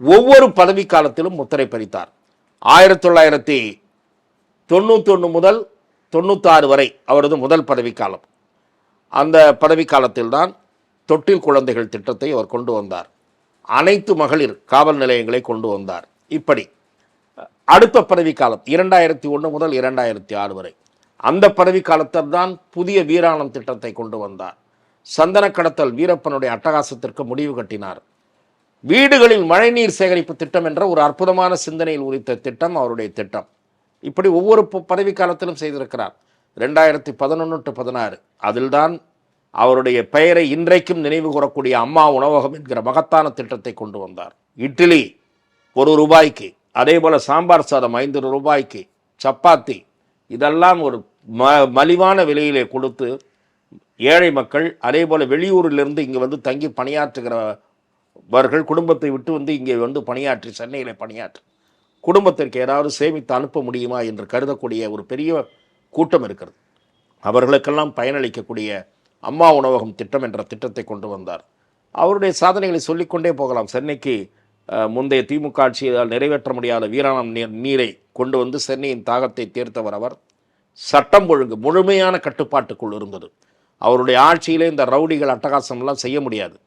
ஒவ்வொரு பதவி காலத்திலும் முத்திரை பதித்தார். ஆயிரத்தி தொள்ளாயிரத்தி தொண்ணூத்தொன்று முதல் தொண்ணூத்தாறு வரை அவரது முதல் பதவிக்காலம். அந்த பதவிக்காலத்தில்தான் தொட்டில் குழந்தைகள் திட்டத்தை அவர் கொண்டு வந்தார். அனைத்து மகளிர் காவல் நிலையங்களை கொண்டு வந்தார். இப்படி அடுத்த பதவிக்காலம் இரண்டாயிரத்தி ஒன்று முதல் இரண்டாயிரத்தி ஆறு வரை. அந்த பதவிக்காலத்தில் தான் புதிய வீராணம் திட்டத்தை கொண்டு வந்தார். சந்தன கடத்தல் வீரப்பனுடைய அட்டகாசத்திற்கு முடிவு கட்டினார். வீடுகளில் மழைநீர் சேகரிப்பு திட்டம் என்ற ஒரு அற்புதமான சிந்தனையில் உரித்த திட்டம் அவருடைய திட்டம். இப்படி ஒவ்வொரு ப- பதவி காலத்திலும் செய்திருக்கிறார். ரெண்டாயிரத்தி பதினொன்று டு பதினாறு. அதில்தான் அவருடைய பெயரை இன்றைக்கும் நினைவு கூறக்கூடிய அம்மா உணவகம் என்கிற மகத்தான திட்டத்தை கொண்டு வந்தார். இட்லி ஒரு ரூபாய்க்கு அதே போல் சாம்பார் சாதம் ஐந்து ரூபாய்க்கு சப்பாத்தி இதெல்லாம் ஒரு ம மலிவான விலையிலே கொடுத்து ஏழை மக்கள் அதே போல் வெளியூரிலிருந்து இங்கே வந்து தங்கி பணியாற்றுகிற அவர்கள் குடும்பத்தை விட்டு வந்து இங்கே வந்து பணியாற்றி சென்னையில் பணியாற்றி குடும்பத்திற்கு ஏதாவது சேமித்து அனுப்ப முடியுமா என்று கருதக்கூடிய ஒரு பெரிய கூட்டம் இருக்கிறது. அவர்களுக்கெல்லாம் பயனளிக்கக்கூடிய அம்மா உணவகம் திட்டம் என்ற திட்டத்தை கொண்டு வந்தார். அவருடைய சாதனைகளை சொல்லிக்கொண்டே போகலாம். சென்னைக்கு முந்தைய திமுக ஆட்சியால் நிறைவேற்ற முடியாத வீராணம் நீர் நீரை கொண்டு வந்து சென்னையின் தாகத்தை தீர்த்தவர் அவர். சட்டம் ஒழுங்கு முழுமையான கட்டுப்பாட்டுக்குள் இருந்தது. அவருடைய ஆட்சியிலே இந்த ரவுடிகள் அட்டகாசம்லாம் செய்ய முடியாது.